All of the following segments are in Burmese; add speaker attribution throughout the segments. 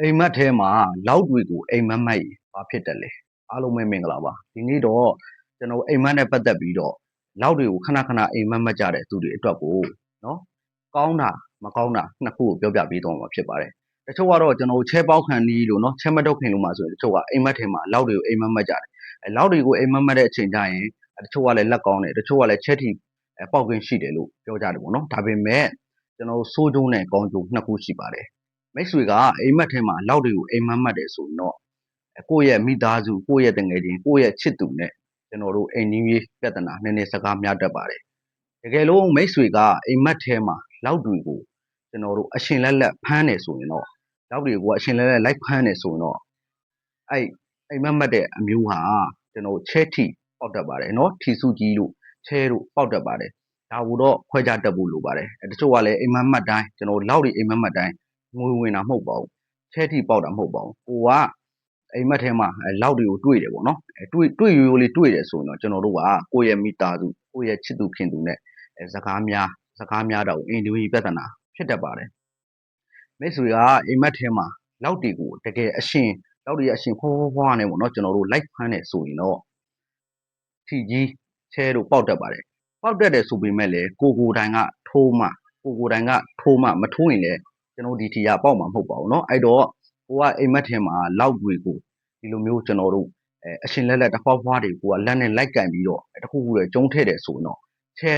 Speaker 1: အိမ်မက်ထဲမှာလောက်တွေကိုအိမ်မက်မိုက်ဘာဖြစ်တယ်လဲအားလုံးပဲမင်္ဂလာပါဒီနေ့တော့ကျွန်တော်အိမ်မက်နဲ့ပတ်သက်ပြီးတော့လောက်တွေကိုခဏခဏအိမ်မက်မက်ကြတဲ့သူတွေအတွက်ကိုနော်ကောင်းတာမကောင်းတာနှစ်ခုကိုပြောပြပေးသွားမှာဖြစ်ပါတယ်တချို့ကတော့ကျွန်တော်ချဲပေါက်ခံနီးလို့နော်ချဲမတုတ်ခင်လို့မှဆိုရင်တချို့ကအိမ်မက်ထဲမှာလောက်တွေကိုအိမ်မက်မက်ကြတယ်အဲလောက်တွေကိုအိမ်မက်မက်တဲ့အချိန်ကျရင်တချို့ကလည်းလက်ကောင်းတယ်တချို့ကလည်းချက်ထီပေါက်ကင်းရှိတယ်လို့ပြောကြတယ်ပေါ့နော်ဒါပေမဲ့ကျွန်တော်စိုးကျုံးနဲ့ကောင်းကျိုးနှစ်ခုရှိပါတယ် မိတ်ဆွေကအိမ်မက်ထဲမှာအလောက်တွေကိုအိမ်မက်မှတ်တယ်ဆိုရင်တော့ကိုယ့်ရဲ့မိသားစုကိုယ့်ရဲ့တငယ်ချင်းကိုယ့်ရဲ့ချစ်သူနဲ့ကျွန်တော်တို့အိမ်ကြီးပြဿနာနည်းနည်းစကားများတတ်ပါတယ်တကယ်လို့မိတ်ဆွေကအိမ်မက်ထဲမှာလောက်တွေကိုကျွန်တော်တို့အရှင်လက်လက်ဖမ်းတယ်ဆိုရင်တော့လောက်တွေကိုအရှင်လက်လက်လိုက်ဖမ်းတယ်ဆိုရင်တော့အဲ့အိမ်မက်မှတ်တဲ့အမျိုးဟာကျွန်တော်ချဲထီပေါက်တတ်ပါတယ်နော်ထီစုကြီးလို့ချဲတို့ပေါက်တတ်ပါတယ်ဒါကိုတော့ခွဲခြားတတ်ဖို့လိုပါတယ်တချို့ကလည်းအိမ်မက်မှတ်တိုင်းကျွန်တော်လောက်တွေအိမ်မက်မှတ်တိုင်း ငွေဝင်တာမဟုတ်ပါဘူးချဲထိပေါက်တာမဟုတ်ပါဘူးကိုကအိမ်မက်ထဲမှာအဲလောက်တွေကိုတွေ့တယ်ပေါ့နော်အဲတွေ့တွေ့ရိုးရိုးလေးတွေ့တယ်ဆိုရင်တော့ကျွန်တော်တို့ကကိုယ့်ရဲ့မိသားစုကိုယ့်ရဲ့ချစ်သူခင်သူနဲ့အဲစကားများစကားများတော့အင်ဒီဝီပြဿနာဖြစ်တတ်ပါတယ်မိတ်ဆွေကအိမ်မက်ထဲမှာလောက်တွေကိုတကယ်အရှင်လောက်တွေအရှင်ဖွားဖွားဖွားနဲ့ပေါ့နော်ကျွန်တော်တို့လိုက်ဖမ်းတယ်ဆိုရင်တော့ထီကြီးချဲတို့ပေါက်တတ်ပါတယ်ပေါက်တတ်တယ်ဆိုပေမဲ့လည်းကိုကိုတိုင်ကထိုးမှကိုကိုတိုင်ကထိုးမှမထိုးရင်လည်း ကျွန်တော်ဒီထီကပေါက်မှာမဟုတ်ပါဘူးเนาะအဲ့တော့ကိုကအိမ်မက်ထဲမှာလောက်တွေကိုဒီလိုမျိုးကျွန်တော်တို့အဲအရှင်လက်လက်တစ်ဖွားဖွားတွေကိုကလက်နဲ့လိုက်ကင်ပြီးတော့တခုခုတွေကျုံထည့်တယ်ဆိုရင်တော့ချဲ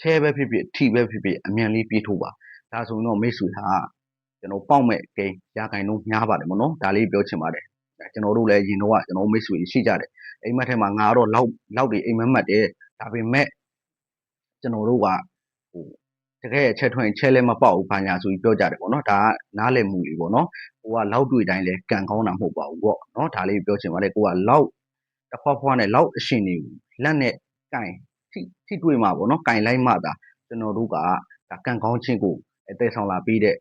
Speaker 1: ချဲပဲဖြစ်ဖြစ်ထီပဲဖြစ်ဖြစ်အမြန်လေးပြေးထိုးပါဒါဆိုရင်တော့မိတ်ဆွေဟာကျွန်တော်ပေါက်မဲ့ဂိမ်းရာဂိုင်လုံးများပါတယ်မနော်ဒါလေးပြောချင်ပါတယ်ကျွန်တော်တို့လည်းရင်တော့ကျွန်တော်မိတ်ဆွေရှိကြတယ်အိမ်မက်ထဲမှာငါတော့လောက်လောက်တွေအိမ်မက်မက်တယ်ဒါပေမဲ့ကျွန်တော်တို့ကဟို တကယ်ချက်ထွင်ချက်လည်းမပေါက်ဘူးဘာညာဆိုပြီးပြောကြတယ်ပေါ့နော်ဒါကနားလည်မှုလေးပေါ့နော်ဟိုကလောက်တွေ့တိုင်းလဲကန်ကောင်းတာမဟုတ်ပါဘူးပေါ့နော်ဒါလေးပြောချင်ပါတယ်ကိုကလောက်တစ်ဖွားဖွားနဲ့လောက်အရှင်နေလက်နဲ့ကင်ထိထိတွေ့မှာပေါ့နော်ကင်လိုက်မှသာကျွန်တော်တို့ကဒါကန်ကောင်းချင်းကိုအဲတည်ဆောင်လာပြီးတဲ့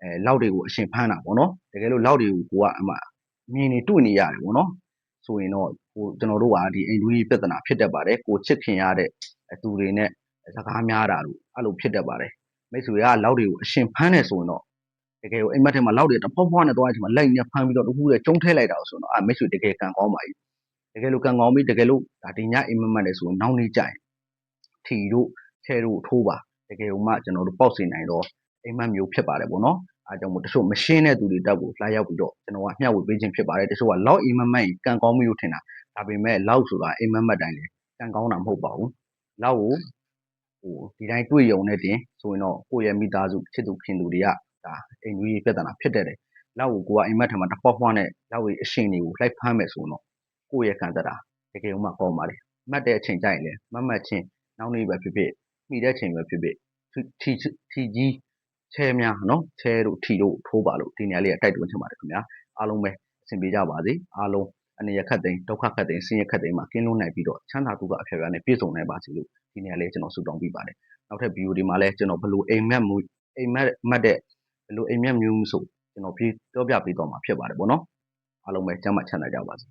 Speaker 1: အဲလောက်တွေကိုအရှင်ဖမ်းတာပေါ့နော်တကယ်လို့လောက်တွေကိုကိုကအမှမြင်နေတွေ့နေရတယ်ပေါ့နော်ဆိုရင်တော့ဟိုကျွန်တော်တို့ကဒီအိမ်တွင်းပြဿနာဖြစ်တတ်ပါတယ်ကိုချစ်ခင်ရတဲ့သူတွေနဲ့ စကားများတာလို့အဲ့လိုဖြစ်တတ်ပါတယ်မိတ်ဆွေကလောက်တွေကိုအရှင်ဖမ်းနေဆိုရင်တော့တကယ်ကိုအိမ်မက်ထဲမှာလောက်တွေတဖွားဖွားနဲ့တော့အချိန်မှာလိုက်နေဖမ်းပြီးတော့တခုတည်းကျုံထဲလိုက်တာဆိုတော့အာမိတ်ဆွေတကယ်ကန်ကောင်းပါပြီတကယ်လို့ကန်ကောင်းပြီတကယ်လို့ဒါဒီညအိမ်မက်မက်နေဆိုရင်နောက်နေ့ကျရင်ထီတို့ချဲတို့ထိုးပါတကယ်လို့မှကျွန်တော်တို့ပေါက်စီနိုင်တော့အိမ်မက်မျိုးဖြစ်ပါတယ်ပေါ့နော်အားကြောင့်မို့တချို့မရှင်းတဲ့သူတွေတက်ကိုလှမ်းရောက်ပြီးတော့ကျွန်တော်ကမျှဝေပေးခြင်းဖြစ်ပါတယ်တချို့ကလောက်အိမ်မက်မက်ကန်ကောင်းပြီလို့ထင်တာဒါပေမဲ့လောက်ဆိုတာအိမ်မက်မက်တိုင်းလေကန်ကောင်းတာမဟုတ်ပါဘူးလောက်ကို ဟိုဒီတိုင်းတွေ့ရုံနဲ့တင်ဆိုရင်တော့ကိုယ့်ရဲ့မိသားစုချစ်သူခင်သူတွေကဒါအိမ်ကြီးပြဿနာဖြစ်တဲ့တယ်လောက်ကိုကိုကအိမ်မက်ထမှာတဖွားဖွားနဲ့လောက်ရဲ့အရှင်တွေကိုလိုက်ဖမ်းမယ်ဆိုတော့ကိုယ့်ရဲ့ခံစားတာတကယ်မှကောင်းပါလေမှတ်တဲ့အချိန်ကျရင်လည်းမတ်မတ်ချင်းနောက်နေ့ပဲဖြစ်ဖြစ်မိတဲ့ချိန်ပဲဖြစ်ဖြစ်ထီထီကြီးချဲများနော်ချဲတို့ထီတို့ထိုးပါလို့ဒီနေရာလေးကတိုက်တွန်းချင်ပါတယ်ခင်ဗျာအားလုံးပဲအဆင်ပြေကြပါစေအားလုံး အနေရခတ်သိမ်းဒုက္ခခတ်သိမ်းဆင်းရဲခတ်သိမ်းမှာကင်းလွတ်နိုင်ပြီးတော့ချမ်းသာဒုက္ခအဖျက်ဖျက်နဲ့ပြည့်စုံနိုင်ပါစေလို့ဒီနေရာလေးကျွန်တော်ဆုတောင်းပေးပါတယ်နောက်ထပ်ဗီဒီယိုဒီမှာလည်းကျွန်တော်ဘယ်လိုအိမ်မက်မူအိမ်မက်မှတ်တဲ့ဘယ်လိုအိမ်မက်မျိုးဆိုကျွန်တော်ပြေပြောပြပေးတော့မှာဖြစ်ပါတယ်ပေါ့နော်အားလုံးပဲကျမ်းမှချမ်းသာကြပါစေ